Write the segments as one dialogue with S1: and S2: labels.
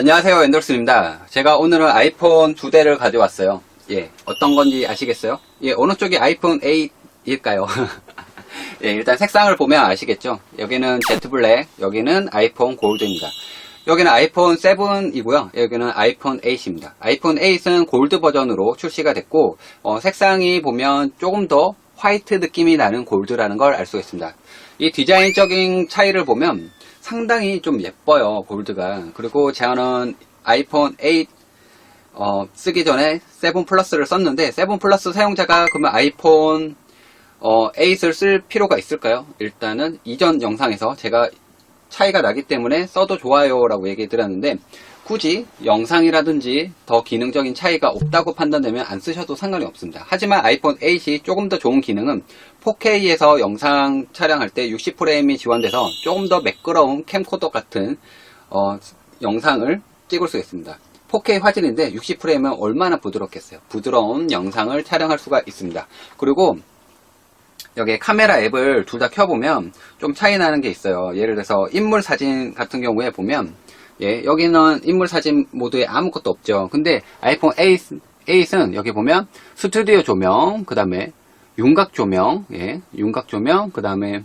S1: 안녕하세요 엔돌슨입니다. 제가 오늘은 아이폰 두 대를 가져왔어요. 예 어떤 건지 아시겠어요? 예 어느 쪽이 아이폰 8일까요? 예 일단 색상을 보면 아시겠죠? 여기는 제트 블랙 여기는 아이폰 골드입니다. 여기는 아이폰 7이고요. 여기는 아이폰 8입니다. 아이폰 8은 골드 버전으로 출시가 됐고 어, 색상이 보면 조금 더 화이트 느낌이 나는 골드라는 걸 알 수가 있습니다. 이 디자인적인 차이를 보면 상당히 좀 예뻐요 골드가 그리고 저는 아이폰 8 어, 쓰기 전에 7 플러스를 썼는데 7 플러스 사용자가 그러면 아이폰 어, 8을 쓸 필요가 있을까요? 일단은 이전 영상에서 제가 차이가 나기 때문에 써도 좋아요 라고 얘기 드렸는데 굳이 영상이라든지 더 기능적인 차이가 없다고 판단되면 안 쓰셔도 상관이 없습니다. 하지만 아이폰 8이 조금 더 좋은 기능은 4K에서 영상 촬영할 때 60프레임이 지원돼서 조금 더 매끄러운 캠코더 같은 어, 영상을 찍을 수 있습니다. 4K 화질인데 60프레임은 얼마나 부드럽겠어요. 부드러운 영상을 촬영할 수가 있습니다. 그리고 여기 카메라 앱을 둘 다 켜보면 좀 차이 나는 게 있어요. 예를 들어서 인물 사진 같은 경우에 보면 예, 여기는 인물 사진 모드에 아무것도 없죠. 근데 아이폰 8, 8은 여기 보면 스튜디오 조명, 그 다음에 윤곽 조명, 예, 윤곽 조명, 그 다음에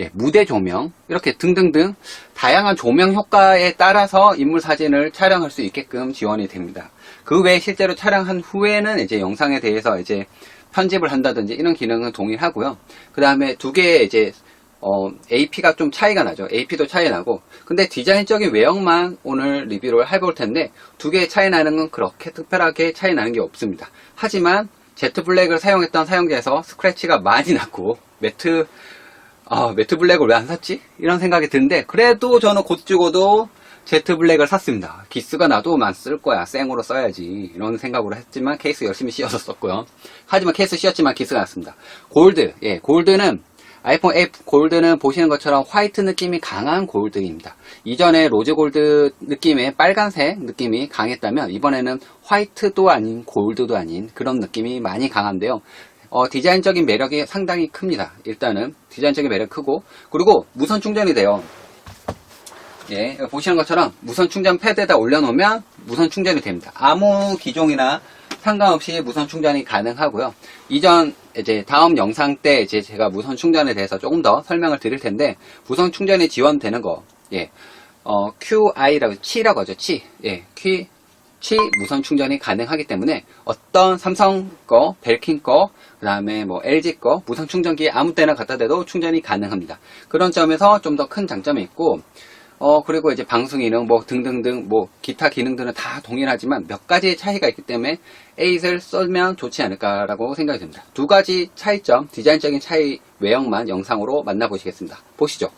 S1: 예, 무대 조명, 이렇게 등등등 다양한 조명 효과에 따라서 인물 사진을 촬영할 수 있게끔 지원이 됩니다. 그 외에 실제로 촬영한 후에는 이제 영상에 대해서 이제 편집을 한다든지 이런 기능은 동일하고요. 그 다음에 두 개의 이제 어, AP가 좀 차이가 나죠. AP도 차이 나고. 근데 디자인적인 외형만 오늘 리뷰를 해볼 텐데, 두 개의 차이 나는 건 그렇게 특별하게 차이 나는 게 없습니다. 하지만, 제트 블랙을 사용했던 사용자에서 스크래치가 많이 났고, 매트, 아, 매트 블랙을 왜 안 샀지? 이런 생각이 드는데, 그래도 저는 곧 죽어도 제트 블랙을 샀습니다. 기스가 나도 만 쓸 거야. 생으로 써야지. 이런 생각으로 했지만, 케이스 열심히 씌워서 썼고요. 하지만 케이스 씌웠지만 기스가 났습니다. 골드, 예, 골드는 아이폰 8 골드는 보시는 것처럼 화이트 느낌이 강한 골드입니다. 이전에 로즈 골드 느낌의 빨간색 느낌이 강했다면 이번에는 화이트도 아닌 골드도 아닌 그런 느낌이 많이 강한데요. 어, 디자인적인 매력이 상당히 큽니다. 일단은 디자인적인 매력 크고 그리고 무선 충전이 돼요. 예, 보시는 것처럼 무선 충전 패드에다 올려놓으면 무선 충전이 됩니다. 아무 기종이나 상관없이 무선 충전이 가능하고요. 이전 이제 다음 영상 때 이제 제가 무선 충전에 대해서 조금 더 설명을 드릴 텐데 무선 충전이 지원되는 거, 예, 어, QI라고 치라고 하죠. 치, 예, Q 치 무선 충전이 가능하기 때문에 어떤 삼성 거, 벨킨 거, 그 다음에 뭐 LG 거 무선 충전기 아무 때나 갖다 대도 충전이 가능합니다. 그런 점에서 좀 더 큰 장점이 있고 어, 그리고 이제 방송 기능, 뭐 등등등, 뭐 기타 기능들은 다 동일하지만 몇 가지의 차이가 있기 때문에 8을 쓰면 좋지 않을까라고 생각이 듭니다. 두 가지 차이점, 디자인적인 차이 외형만 영상으로 만나보시겠습니다. 보시죠.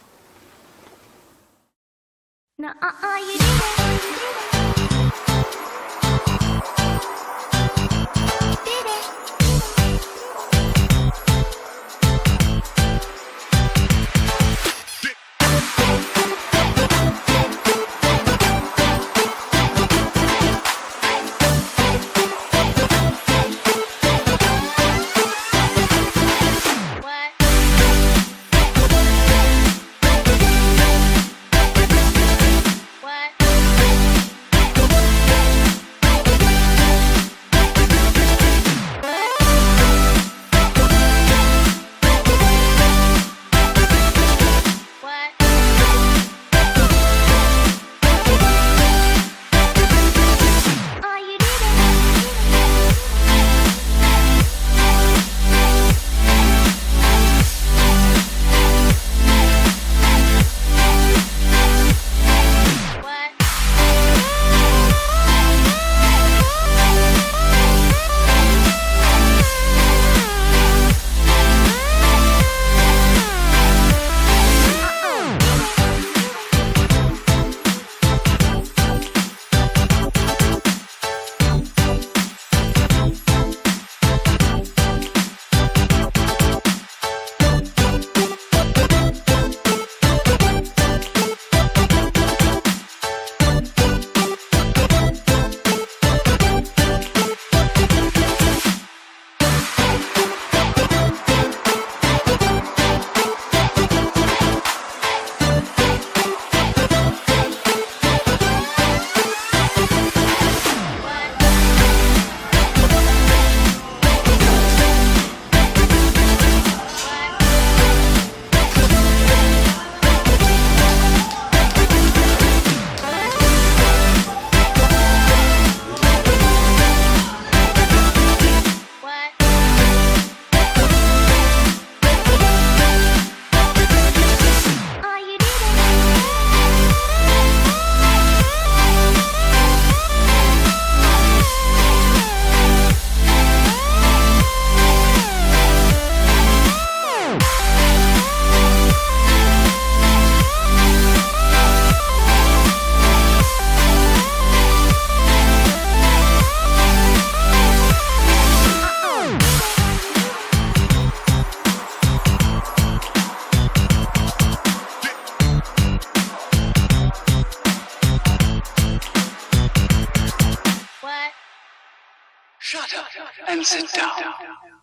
S1: down. down.